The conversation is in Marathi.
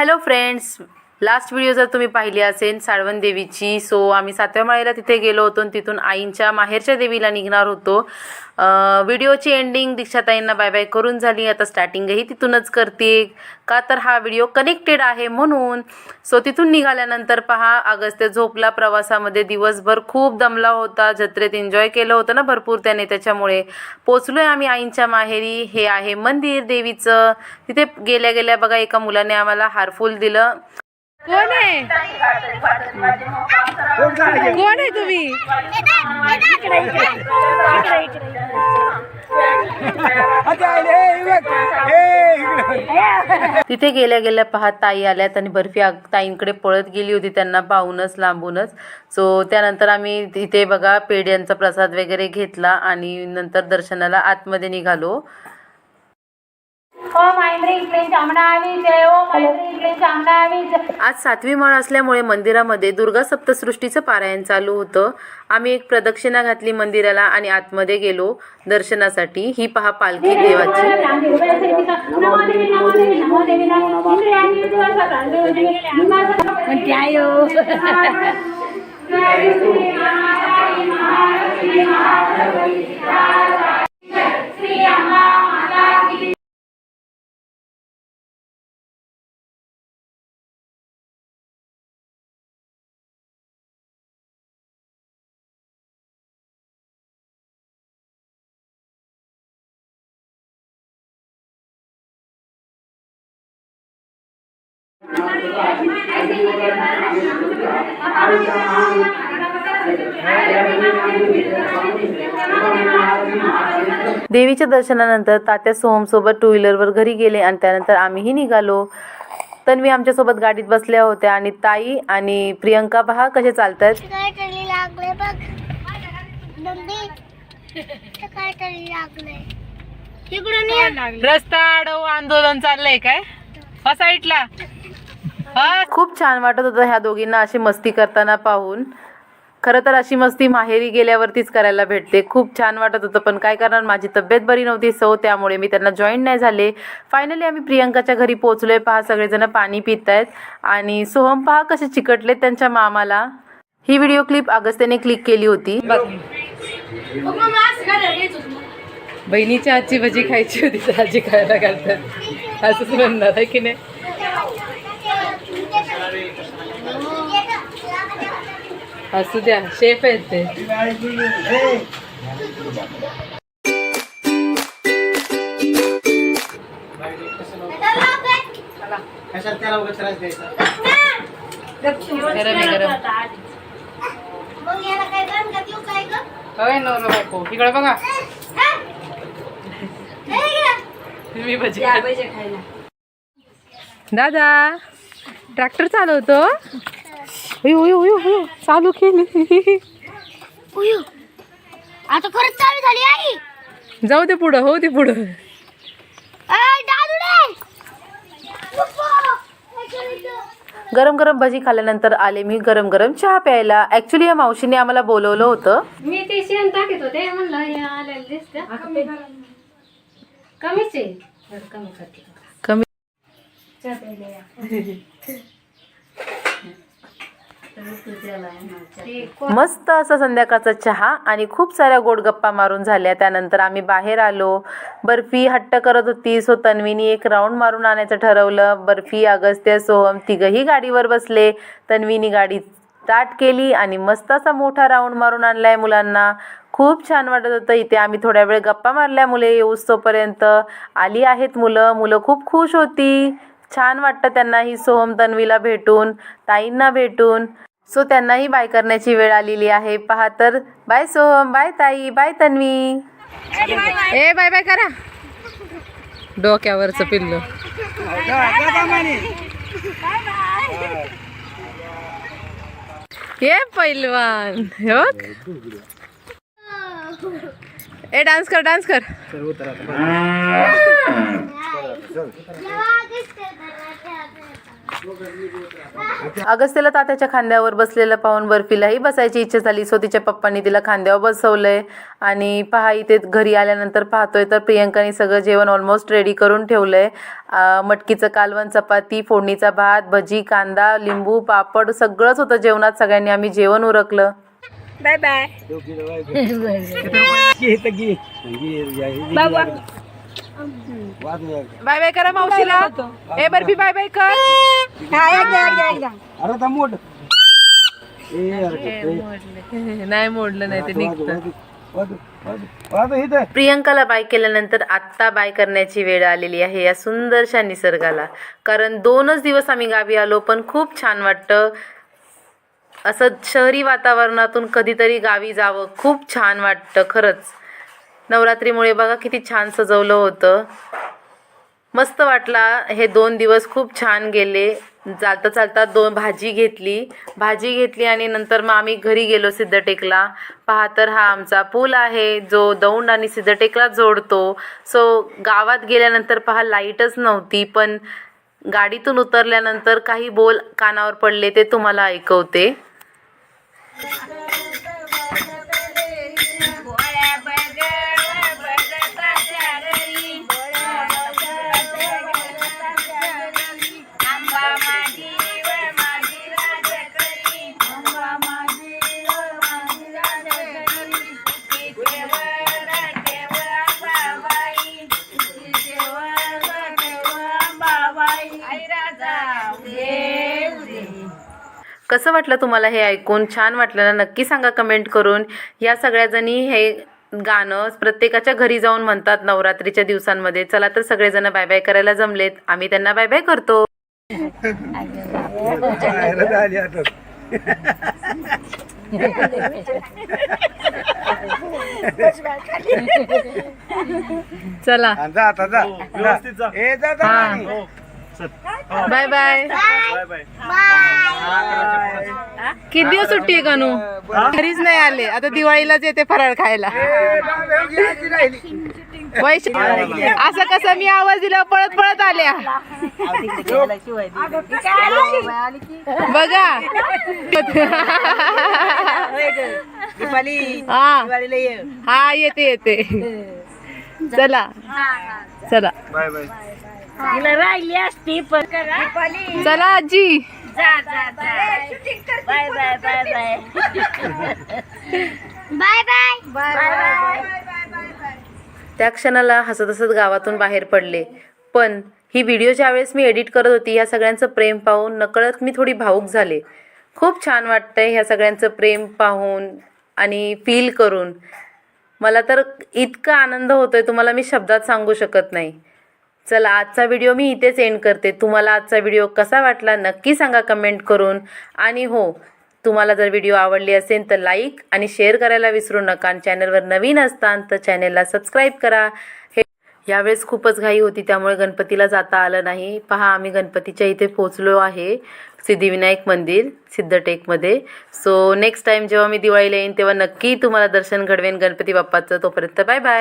ಹಲೋ ಫ್ರೆಂಡ್ಸ್ लास्ट व्हिडिओ जर तुम्ही पाहिली असेल साळवण देवीची सो आम्ही सातव्या माळेला तिथे गेलो होतो आणि तिथून आईंच्या माहेरच्या देवीला निघणार होतो. व्हिडिओची एंडिंग दीक्षाताईंना बाय बाय करून झाली. आता स्टार्टिंगही तिथूनच करते. का तर हा व्हिडिओ कनेक्टेड आहे म्हणून. सो तिथून निघाल्यानंतर पहा अगस्त्य झोपला प्रवासामध्ये दिवसभर खूप दमला होता. जत्रेत एन्जॉय केलं होतं ना भरपूर त्याने त्याच्यामुळे पोचलोय आम्ही आईंच्या माहेरी. हे आहे मंदिर देवीचं. तिथे गेल्या गेल्या बघा एका मुलाने आम्हाला हारफूल दिलं. कोण आहे? कोण आहे तुम्ही? तिथे गेल्या गेल्या पाहत ताई आल्यात आणि बर्फी ताईंकडे पळत गेली होती त्यांना पाहूनच लांबूनच. सो त्यानंतर आम्ही तिथे बघा पेढ्यांचा प्रसाद वगैरे घेतला आणि नंतर दर्शनाला आतमध्ये निघालो. आज सातवी माळ असल्यामुळे मंदिरामध्ये दुर्गा सप्तसृष्टीचं पारायण चालू होतं. आम्ही एक प्रदक्षिणा घातली मंदिराला आणि आतमध्ये गेलो दर्शनासाठी. ही पहा पालखी देवाची. देवीच्या दर्शनानंतर तात्या सोहमसोबत टू व्हीलरवर घरी गेले आणि त्यानंतर आम्हीही निघालो. तन्वी आमच्यासोबत गाडीत बसल्या होत्या आणि ताई आणि प्रियंका पहा कसे चालत आहेत काय तरी लागले बघ. नंदी ते काय तरी लागले. तिकडून ये. रस्ता अडव आंदोलन चाललंय काय? साईडला हा खूप छान वाटत होतं ह्या दोघींना अशी मस्ती करताना पाहून. खरं तर अशी मस्ती माहेरी गेल्यावरतीच करायला भेटते. खूप छान वाटत होतं पण काय करणार? माझी तब्येत बरी नव्हती सो त्यामुळे मी त्यांना जॉईन नाही झाले. फायनली आम्ही प्रियंकाच्या घरी पोहोचलोय. पहा सगळेजण पाणी पित आहेत आणि सोहम पहा कसे चिकटले त्यांच्या मामाला. ही व्हिडिओ क्लिप अगस्त्याने क्लिक केली होती. बहिणीच्या आजची भजी खायची होती आजी खायला घालतात. असंच म्हणणार आहे की नाही? असू द्या शेफ आहेत ते. गरम आहे होय नवरा बायको इकडे बघा. भजी दादा. ट्रॅक्टर चालवतो. चालू केली. आता परत चालू झाली आई. जाऊ दे पुढं हो दे पुढं? गरम गरम भजी खाल्ल्यानंतर आले मी गरम गरम चहा प्यायला. ॲक्च्युली या मावशीने आम्हाला बोलवलं होतं. मी ते शेण टाकत होते म्हणलं कमीच आहे. कमी मस्त असा संध्याकाळचा चहा आणि खूप साऱ्या गोड गप्पा मारून झाल्या. त्यानंतर आम्ही बाहेर आलो. बर्फी हट्ट करत होती. सो तन्वीनी एक राऊंड मारून आणायचं ठरवलं. बर्फी अगस्त्य सोहम तिघही गाडीवर बसले. तन्वीनी गाडी स्टार्ट केली आणि मस्त असा मोठा राऊंड मारून आणलाय मुलांना. खूप छान वाटत होतं. इथे आम्ही थोड्या वेळ गप्पा मारल्या. मुले येऊस तोपर्यंत आली आहेत मुलं. मुलं खूप खुश होती. छान वाटतं त्यांनाही सोहम तन्वीला भेटून ताईंना भेटून. सो त्यांनाही बाय करण्याची वेळ आलेली आहे. पहा तर बाय सोहम बाय ताई बाय तन्वी. ए बाय बाय करा. डोक्यावरचं पिल्लू. ये पैलवान हे ए डान्स कर डान्स कर. अगस्त्यला तात्याच्या खांद्यावर बसलेलं पाहून बर्फीलाही बसायची इच्छा झाली. सो तिच्या पप्पांनी तिला खांद्यावर बसवलंय. आणि पहा इथे घरी आल्यानंतर पाहतोय तर प्रियंकाने सगळं जेवण ऑलमोस्ट रेडी करून ठेवलंय. मटकीचं कालवण चपाती फोडणीचा भात भजी कांदा लिंबू पापड सगळंच होतं जेवणात. सगळ्यांनी आम्ही जेवण उरकलं. बाय बाय बाय बाय करा मावशीला. ए बर्फी बाय बाय कर. अरे आता मोठ नाही मोडलं नाही ते निघतं. प्रियंकाला बाय केल्यानंतर आत्ता बाय करण्याची वेळ आलेली आहे या सुंदरशा निसर्गाला. कारण दोनच दिवस आम्ही गावी आलो पण खूप छान वाटतं. असं शहरी वातावरणातून कधीतरी गावी जावं खूप छान वाटतं खरंच. नवरात्रीमुळे बघा किती छान सजवलं होतं. मस्त वाटला. हे दोन दिवस खूप छान गेले. चालता चालता दोन भाजी घेतली. भाजी घेतली आणि नंतर मग आम्ही घरी गेलो सिद्धटेकला. पहा तर हा आमचा पूल आहे जो दौंड आणि सिद्धटेकला जोडतो. सो गावात गेल्यानंतर पहा लाईटच नव्हती पण गाडीतून उतरल्यानंतर काही बोल कानावर पडले ते तुम्हाला ऐकवते. कसं वाटलं तुम्हाला हे ऐकून? छान वाटलं ना? नक्की सांगा कमेंट करून. या सगळ्याजणी हे गाणं प्रत्येकाच्या घरी जाऊन म्हणतात नवरात्रीच्या दिवसांमध्ये. चला तर सगळेजण बाय बाय करायला जमलेत. आम्ही त्यांना बाय बाय करतो. चला. आणि जा. आता जा जा. ए जा जा. हा. Bye bye. किती दिवस सुट्टी आहे कानू? घरीच नाही आले. आता दिवाळीलाच येते फराळ खायला. वैश असं कसं मी आवाज दिला पळत पळत आल्या. बघा. हा. हा येते येते. चला. चला. Bye bye. राहिली असती पण चला आजी. Bye bye. Bye bye bye bye. त्या क्षणाला हसत हसत गावातून बाहेर पडले. पण ही व्हिडिओ ज्यावेळेस मी एडिट करत होती ह्या सगळ्यांचं प्रेम पाहून नकळत मी थोडी भावूक झाले. खूप छान वाटतंय ह्या सगळ्यांचं प्रेम पाहून आणि फील करून. मला तर इतका आनंद होतोय तुम्हाला मी शब्दात सांगू शकत नाही. चला आजचा व्हिडिओ मी इथेच एंड करते. तुम्हाला आजचा व्हिडिओ कसा वाटला नक्की सांगा कमेंट करून. आणि हो तुम्हाला जर व्हिडिओ आवडली असेल तर लाईक आणि शेअर करायला विसरू नका आणि चॅनलवर नवीन असतान तर चॅनलला सबस्क्राईब करा. हे यावेळेस खूपच घाई होती त्यामुळे गणपतीला जाता आलं नाही. पहा आम्ही गणपतीच्या इथे पोचलो आहे सिद्धिविनायक मंदिर सिद्धटेकमध्ये. सो नेक्स्ट टाईम जेव्हा मी दिवाळीला येईन तेव्हा नक्की तुम्हाला दर्शन घडवेन गणपती बाप्पाचं. तोपर्यंत बाय बाय